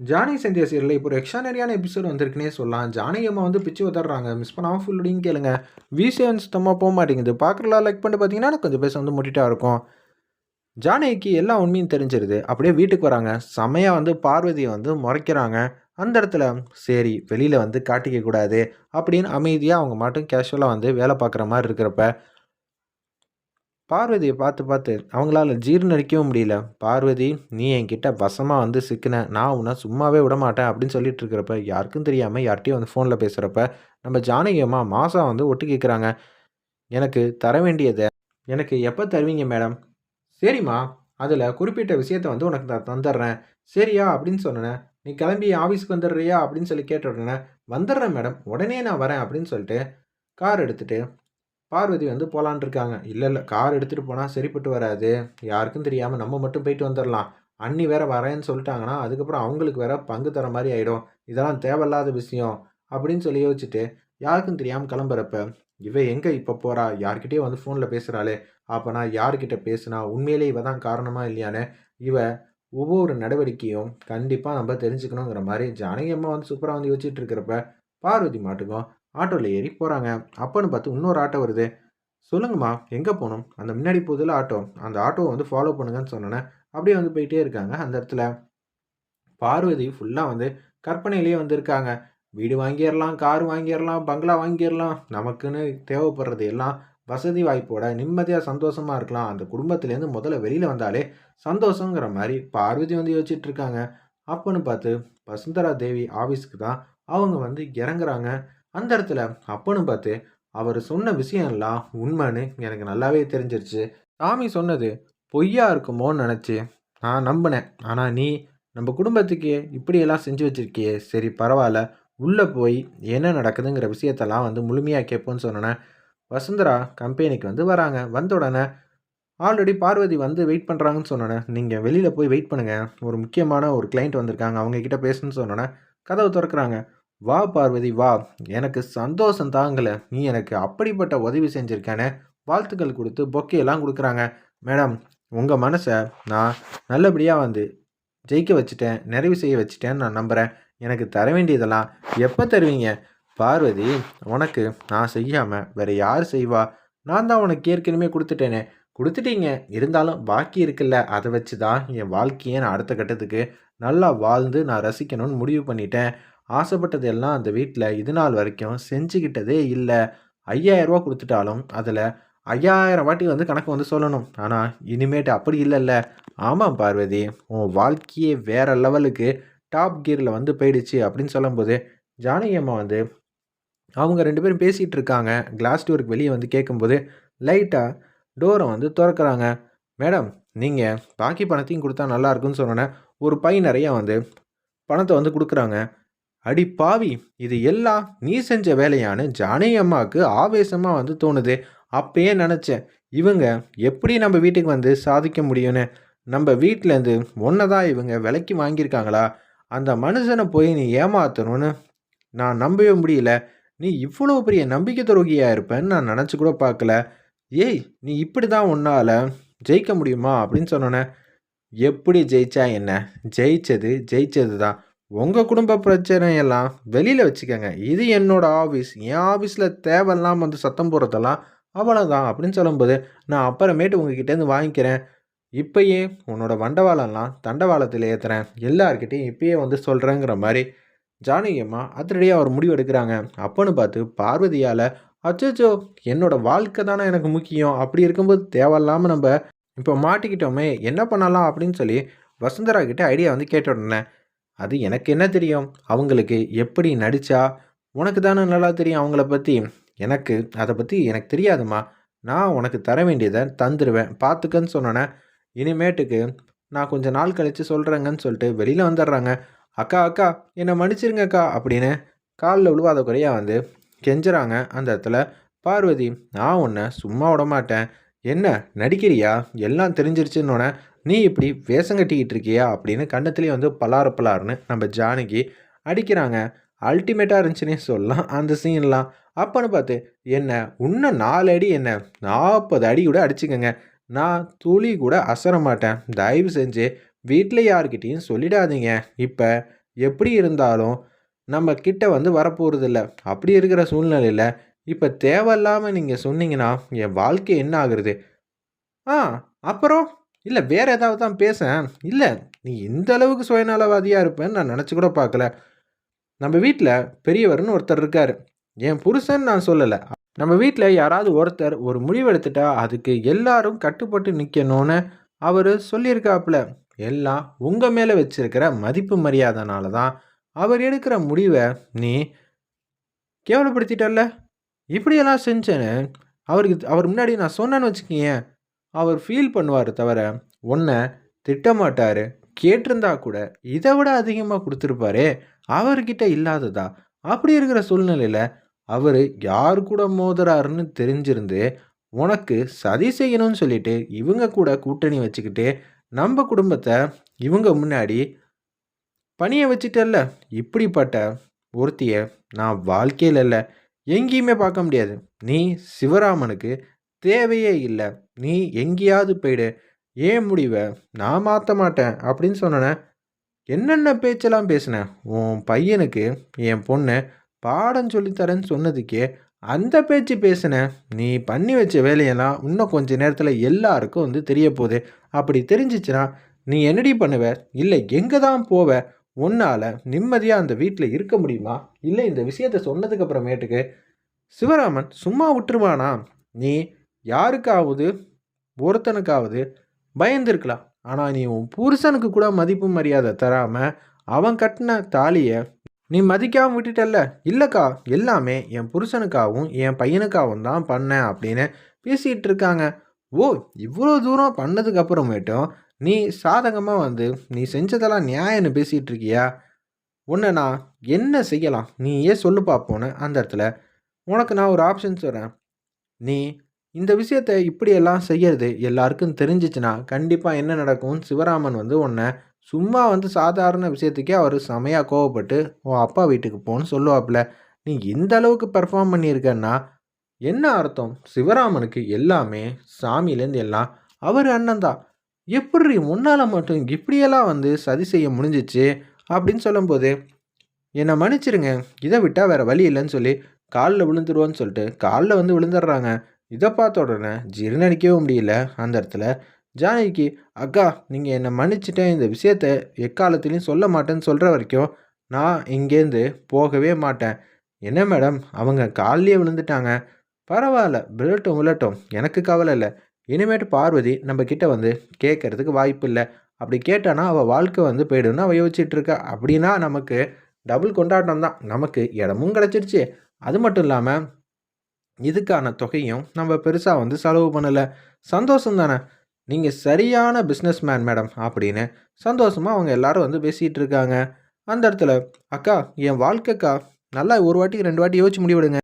Johnny Sandhya சீரில் இப்போ ஒரு எக்ஸ்ட்ரானரியான episode வந்திருக்குன்னே சொல்லலாம். ஜானி அம்மா வந்து பிச்சு உதறாங்க மிஸ் பண்ணாமல் ஃபுல்லுடையும் கேளுங்க. விசிஎன் சுத்தமாக போக மாட்டேங்குது. பார்க்குறலாம் லைக் பண்ணிட்டு பார்த்தீங்கன்னா கொஞ்சம் பேச வந்து முட்டிட்டா இருக்கும். ஜானகிக்கு எல்லா உண்மையும் தெரிஞ்சிருது. அப்படியே வீட்டுக்கு வராங்க. செமையாக வந்து பார்வதியை வந்து முறைக்கிறாங்க. அந்த இடத்துல சரி வெளியில் வந்து காட்டிக்க கூடாது அப்படின்னு அமைதியாக அவங்க மட்டும் கேஷுவலாக வந்து வேலை பார்க்குற மாதிரி இருக்கிறப்ப பார்வதியை பார்த்து பார்த்து அவங்களால ஜீர்ணரிக்கவும் முடியல. பார்வதி நீ என்கிட்ட வசமாக வந்து சிக்கின. நான் உன்னை சும்மாவே விட மாட்டேன் அப்படின்னு சொல்லிட்டு இருக்கிறப்ப யாருக்கும் தெரியாமல் யார்கிட்டயும் வந்து ஃபோனில் பேசுகிறப்ப நம்ம ஜானகியம்மா மாதம் வந்து ஒட்டு கேட்குறாங்க எனக்கு தர வேண்டியதை எனக்கு எப்போ தருவீங்க மேடம்? சரிம்மா அதில் குறிப்பிட்ட விஷயத்த வந்து உனக்கு நான் தந்துடுறேன். சரியா? அப்படின்னு சொன்னேன் நீ கிளம்பி ஆஃபீஸ்க்கு வந்துடுறியா? அப்படின்னு சொல்லி கேட்ட உடனே வந்துடுறேன் மேடம். உடனே நான் வரேன் அப்படின்னு சொல்லிட்டு கார் எடுத்துகிட்டு பார்வதி வந்து போகலான் இருக்காங்க. இல்லை இல்லை கார் எடுத்துகிட்டு போனால் சரிப்பட்டு வராது. யாருக்கும் தெரியாமல் நம்ம மட்டும் போயிட்டு வந்துடலாம் அண்ணி வேற வரேன்னு சொல்லிட்டாங்கன்னா அதுக்கப்புறம் அவங்களுக்கு வேற பங்கு தர மாதிரி ஆகிடும் இதெல்லாம் தேவையில்லாத விஷயம் அப்படின்னு சொல்லி யோசிச்சுட்டு யாருக்கும் தெரியாமல் கிளம்புறப்ப இவ எங்கே இப்போ போகிறா யார்கிட்டயே வந்து ஃபோனில் பேசுகிறாளே அப்போ நான் யார்கிட்ட பேசுனா? உண்மையிலே இவ தான் காரணமா இல்லையான்னு? இவ ஒவ்வொரு நடவடிக்கையும் கண்டிப்பாக நம்ம தெரிஞ்சுக்கணுங்கிற மாதிரி ஜானகி அம்மா வந்து சூப்பராக வந்து யோசிச்சுட்டு இருக்கிறப்ப பார்வதி மாட்டுக்கும் ஆட்டோவில் ஏறி போகிறாங்க அப்போன்னு பார்த்து இன்னொரு ஆட்டோ வருது. சொல்லுங்கம்மா எங்கே போகணும்? அந்த முன்னாடி போதில் ஆட்டோ. அந்த ஆட்டோவை வந்து ஃபாலோ பண்ணுங்கன்னு சொன்னோன்னே அப்படியே வந்து போயிட்டே இருக்காங்க அந்த இடத்துல. பார்வதி ஃபுல்லாக வந்து கற்பனையிலேயே வந்திருக்காங்க. வீடு வாங்கிடலாம் கார் வாங்கிடலாம் பங்களா வாங்கிடலாம். நமக்குன்னு தேவைப்படுறது எல்லாம் வசதி வாய்ப்போட நிம்மதியாக சந்தோஷமாக இருக்கலாம். அந்த குடும்பத்துலேருந்து முதல்ல வெளியில் வந்தாலே சந்தோஷங்கிற மாதிரி பார்வதி வந்து யோசிச்சுட்டு இருக்காங்க. அப்போன்னு பார்த்து வசுந்தரா தேவி ஆஃபீஸ்க்கு தான் அவங்க வந்து இறங்குறாங்க. அந்த இடத்துல அப்போன்னு பார்த்து அவர் சொன்ன விஷயம்லாம் உண்மைன்னு எனக்கு நல்லாவே தெரிஞ்சிருச்சு. சாமி சொன்னது பொய்யா இருக்குமோன்னு நினச்சி நான் நம்பினேன். ஆனால் நீ நம்ம குடும்பத்துக்கு இப்படியெல்லாம் செஞ்சு வச்சிருக்கியே சரி பரவாயில்ல. உள்ளே போய் என்ன நடக்குதுங்கிற விஷயத்தெல்லாம் வந்து முழுமையாக கேட்போன்னு சொன்னேன் வசுந்தரா கம்பெனிக்கு வந்து வராங்க. வந்த உடனே ஆல்ரெடி பார்வதி வந்து வெயிட் பண்ணுறாங்கன்னு சொன்னேன் நீங்கள் வெளியில் போய் வெயிட் பண்ணுங்கள் ஒரு முக்கியமான ஒரு கிளைண்ட் வந்திருக்காங்க. அவங்க கிட்ட பேசுன்னு சொன்னோன்னே கதவை திறக்கிறாங்க. வா பார்வதி வா. எனக்கு சந்தோஷம் தாங்கலை. நீ எனக்கு அப்படிப்பட்ட உதவி செஞ்சுருக்கேனே வாழ்த்துக்கள் கொடுத்து பொக்கையெல்லாம் கொடுக்குறாங்க. மேடம் உங்கள் மனசை நான் நல்லபடியாக வந்து ஜெயிக்க வச்சுட்டேன் நிறைவு செய்ய வச்சுட்டேன்னு நான் நம்புகிறேன் எனக்கு தர வேண்டியதெல்லாம் எப்போ தருவீங்க? பார்வதி உனக்கு நான் செய்யாமல் வேறு யார் செய்வா? நான் தான் உனக்கு ஏற்கனவே கொடுத்துட்டேனே. கொடுத்துட்டீங்க. இருந்தாலும் பாக்கி இருக்குல்ல. அதை வச்சு தான் என் வாழ்க்கையை நான் அடுத்த கட்டத்துக்கு நல்லா வாழ்ந்து நான் ரசிக்கணும்னு முடிவு பண்ணிட்டேன். ஆசைப்பட்டது எல்லாம் அந்த வீட்டில் இது நாள் வரைக்கும் செஞ்சுக்கிட்டதே இல்லை. ஐயாயிரரூவா கொடுத்துட்டாலும் அதில் ஐயாயிரம் வாட்டி வந்து கணக்கு வந்து சொல்லணும். ஆனால் இனிமேட்டு அப்படி இல்லைல்ல. ஆமாம் பார்வதி உன் வாழ்க்கையே வேறு லெவலுக்கு டாப் கியரில் வந்து போயிடுச்சு அப்படின்னு சொல்லும்போது ஜானகி அம்மா வந்து அவங்க ரெண்டு பேரும் பேசிகிட்டு இருக்காங்க. கிளாஸ் டோருக்கு வெளியே வந்து கேட்கும்போது லைட்டாக டோரை வந்து திறக்கிறாங்க. மேடம் நீங்கள் பாக்கி பணத்தையும் கொடுத்தா நல்லா இருக்குன்னு சொன்னோன்னே ஒரு பை நிறையா வந்து பணத்தை வந்து கொடுக்குறாங்க. அடி பாவி இது எல்லாம் நீ செஞ்ச வேலையான்னு ஜானகி அம்மாவுக்கு ஆவேசமாக வந்து தோணுது. அப்பயே நினச்சேன் இவங்க எப்படி நம்ம வீட்டுக்கு வந்து சாதிக்க முடியும்னு. நம்ம வீட்டிலேருந்து ஒன்றை தான் இவங்க விலைக்கு வாங்கியிருக்காங்களா? அந்த மனுஷனை போய் நீ ஏமாத்தணும்னு நான் நம்பவே முடியல. நீ இவ்வளோ பெரிய நம்பிக்கை துரோகியாக இருப்பேன்னு நான் நினச்சி கூட பார்க்கல. ஏய் நீ இப்படி தான் உன்னால் ஜெயிக்க முடியுமா அப்படின்னு சொன்னோன்னே எப்படி ஜெயிச்சா என்ன? ஜெயிச்சது ஜெயிச்சது தான் உங்கள் குடும்ப பிரச்சனையெல்லாம் வெளியில் வச்சுக்கோங்க. இது என்னோடய ஆஃபீஸ் என் ஆஃபீஸில் தேவையில்லாமல் வந்து சத்தம் போடுறதெல்லாம் அவ்வளோதான் அப்படின்னு சொல்லும்போது நான் அப்புறமேட்டு உங்ககிட்டேருந்து வாங்கிக்கிறேன். இப்பயே உன்னோட வண்டவாளம்லாம் தண்டவாளத்தில் ஏற்றுறேன் எல்லார்கிட்டையும் இப்பயே வந்து சொல்கிறேங்கிற மாதிரி ஜானகியம்மா அதிரடியாக ஒரு முடிவு எடுக்கிறாங்க. அப்போன்னு பார்த்து பார்வதியால் அச்சோ என்னோடய வாழ்க்கை தானே எனக்கு முக்கியம். அப்படி இருக்கும்போது தேவையில்லாமல் நம்ம இப்போ மாட்டிக்கிட்டோமே என்ன பண்ணலாம் அப்படின்னு சொல்லி வசுந்தரா கிட்டே ஐடியா வந்து கேட்ட உடனே அது எனக்கு என்ன தெரியும்? அவங்களுக்கு எப்படி நடித்தா உனக்கு தானே நல்லா தெரியும் அவங்கள பற்றி எனக்கு அதை பற்றி எனக்கு தெரியாதுமா நான் உனக்கு தர வேண்டியதை தந்துடுவேன் பார்த்துக்கன்னு சொன்னோன்னே இனிமேட்டுக்கு நான் கொஞ்சம் நாள் கழித்து சொல்கிறேங்கன்னு சொல்லிட்டு வெளியில் வந்துடுறாங்க. அக்கா அக்கா என்னை மன்னிச்சிருங்கக்கா அப்படின்னு காலில் விழுவாத குறையாக வந்து கெஞ்சுறாங்க. அந்த இடத்துல பார்வதி நான் உன்னை சும்மா விட மாட்டேன். என்ன நடிக்கிறியா? எல்லாம் தெரிஞ்சிருச்சுன்னொன்னே நீ இப்படி வேஷம் கட்டிக்கிட்டு இருக்கியா? அப்படின்னு கண்ணத்துலேயே வந்து பலாறு பலாருன்னு நம்ம ஜானகி அடிக்கிறாங்க. அல்டிமேட்டாக இருந்துச்சுன்னே சொல்லலாம் அந்த சீன்லாம். அப்போன்னு பார்த்து என்ன இன்னும் நாலு அடி என்ன? நாற்பது அடி கூட அடிச்சுக்கோங்க. நான் துளி கூட அசர மாட்டேன். தயவு செஞ்சு வீட்டில் யார்கிட்டையும் சொல்லிடாதீங்க. இப்போ எப்படி இருந்தாலும் நம்ம கிட்ட வந்து வரப்போகிறதில்ல அப்படி இருக்கிற சூழ்நிலையில் இப்போ தேவையில்லாமல் நீங்கள் சொன்னீங்கன்னா என் வாழ்க்கை என்ன ஆகுறது? ஆ அப்புறம்? இல்லை வேறு ஏதாவது தான் பேசேன் இல்லை நீ இந்த அளவுக்கு சுயநலவாதியாக இருப்பேன்னு நான் நினச்சி கூட பார்க்கல. நம்ம வீட்டில் பெரியவர்னு ஒருத்தர் இருக்கார். என் புருஷன் நான் சொல்லலை. நம்ம வீட்டில் யாராவது ஒருத்தர் ஒரு முடிவெடுத்துட்டா அதுக்கு எல்லாரும் கட்டுப்பட்டு நிற்கணும்னு அவர் சொல்லியிருக்காப்புல. எல்லாம் உங்கள் மேலே வச்சுருக்கிற மதிப்பு மரியாதைனால தான் அவர் எடுக்கிற முடிவை நீ கேவலப்படுத்திட்டல்ல? இப்படியெல்லாம் செஞ்சேன்னு அவருக்கு அவர் முன்னாடி நான் சொன்னேன்னு வச்சுக்கீங்க அவர் ஃபீல் பண்ணுவார் தவிர உன்னை திட்டமாட்டார் கேட்டிருந்தா கூட இதை விட அதிகமாக கொடுத்துருப்பாரே அவர்கிட்ட இல்லாததா? அப்படி இருக்கிற சூழ்நிலையில் அவர் யார் கூட மோதுறாருன்னு தெரிஞ்சிருந்து உனக்கு சதி செய்யணும்னு சொல்லிட்டு இவங்க கூட கூட்டணி வச்சுக்கிட்டு நம்ம குடும்பத்தை இவங்க முன்னாடி பணியை வச்சுட்டல்ல இப்படிப்பட்ட ஒருத்தியை நான் வாழ்க்கையில் இல்லை எங்கேயுமே பார்க்க முடியாது. நீ சிவராமனுக்கு தேவையே இல்லை. நீ எங்கேயாவது போயிடு. ஏன் முடிவை? நான் மாற்ற மாட்டேன் அப்படின்னு சொன்னேன். என்னென்ன பேச்செல்லாம் பேசினேன் உன் பையனுக்கு என் பொண்ணு பாடம் சொல்லித்தரேன்னு சொன்னதுக்கே அந்த பேச்சு பேசினேன் நீ பண்ணி வச்ச வேலையெல்லாம் இன்னும் கொஞ்ச நேரத்தில் எல்லாருக்கும் வந்து தெரிய போகுது. அப்படி தெரிஞ்சிச்சுன்னா நீ என்னடி பண்ணுவ? இல்லை எங்கே தான் போவ? உன்னால் நிம்மதியாக அந்த வீட்டில் இருக்க முடியுமா? இல்லை இந்த விஷயத்த சொன்னதுக்கு அப்புறமேட்டுக்கு சிவராமன் சும்மா விட்டுருவானா? நீ யாருக்காவது ஒருத்தனுக்காவது பயந்துருக்கலாம். ஆனால் நீ உன் புருஷனுக்கு கூட மதிப்பு மரியாதை தராமல் அவன் கட்டின தாலியை நீ மதிக்காமல் விட்டுட்டல்ல. இல்லைக்கா எல்லாமே என் புருஷனுக்காகவும் என் பையனுக்காகவும் தான் பண்ணேன் அப்படின்னு பேசிகிட்டு இருக்காங்க. ஓ இவ்வளோ தூரம் பண்ணதுக்கு அப்புறமேட்டும் நீ சாதகமாக வந்து நீ செஞ்சதெல்லாம் நியாயம்னு பேசிகிட்டு இருக்கியா உன்னை நான் என்ன செய்யலாம்? நீ ஏன் சொல்லு பார்ப்போன்னு அந்த இடத்துல உனக்கு நான் ஒரு ஆப்ஷன் சொல்கிறேன் நீ இந்த விஷயத்தை இப்படியெல்லாம் செய்யறது எல்லாருக்கும் தெரிஞ்சிச்சுன்னா கண்டிப்பாக என்ன நடக்கும் சிவராமன் வந்து உன்னை சும்மா வந்து சாதாரண விஷயத்துக்கே அவர் செமையாக கோவப்பட்டு உன் அப்பா வீட்டுக்கு போன்னு சொல்லுவாப்புல. நீ இந்த அளவுக்கு பெர்ஃபார்ம் பண்ணியிருக்கன்னா என்ன அர்த்தம்? சிவராமனுக்கு எல்லாமே சாமியிலேருந்து எல்லாம் அவர் அண்ணன் தான். எப்படி முன்னால் மட்டும் இப்படியெல்லாம் வந்து சதி செய்ய முடிஞ்சிச்சு அப்படின்னு சொல்லும்போது என்னை மன்னிச்சிருங்க. இதை விட்டால் வேறு வழி இல்லைன்னு சொல்லி காலில் விழுந்துருவோன்னு சொல்லிட்டு காலில் வந்து விழுந்துடுறாங்க. இதை பார்த்த உடனே ஜீர்ணிக்கவே முடியல. அந்த இடத்துல ஜானகிக்கு அக்கா நீங்கள் என்னை மன்னிச்சிட்டேன் இந்த விஷயத்த எக்காலத்துலேயும் சொல்ல மாட்டேன்னு சொல்கிற வரைக்கும் நான் இங்கேருந்து போகவே மாட்டேன். என்ன மேடம்? அவங்க காலிலேயே விழுந்துட்டாங்க. பரவாயில்ல விழட்டும் விழட்டும். எனக்கு கவலை இல்லை. இனிமேட்டு பார்வதி நம்ம கிட்ட வந்து கேட்கறதுக்கு வாய்ப்பு இல்லை அப்படி கேட்டானா அவள் வாழ்க்கை வந்து போயிடும்னு அவள் யோசிச்சிட்டுருக்கா அப்படின்னா நமக்கு டபுள் கொண்டாட்டம் தான். நமக்கு இடமும் கிடச்சிருச்சு. அது மட்டும் இல்லாமல் இதுக்கான தொகையும் நம்ம பெருசாக வந்து செலவு பண்ணலை. சந்தோஷம் தானே? நீங்கள் சரியான பிஸ்னஸ் மேன் மேடம் அப்படின்னு சந்தோஷமாக அவங்க எல்லாரும் வந்து பேசிகிட்டு இருக்காங்க அந்த இடத்துல அக்கா என் வாழ்க்கைக்கா நல்லா ஒரு வாட்டி ரெண்டு வாட்டி யோசிச்சு முடிவிடுங்க.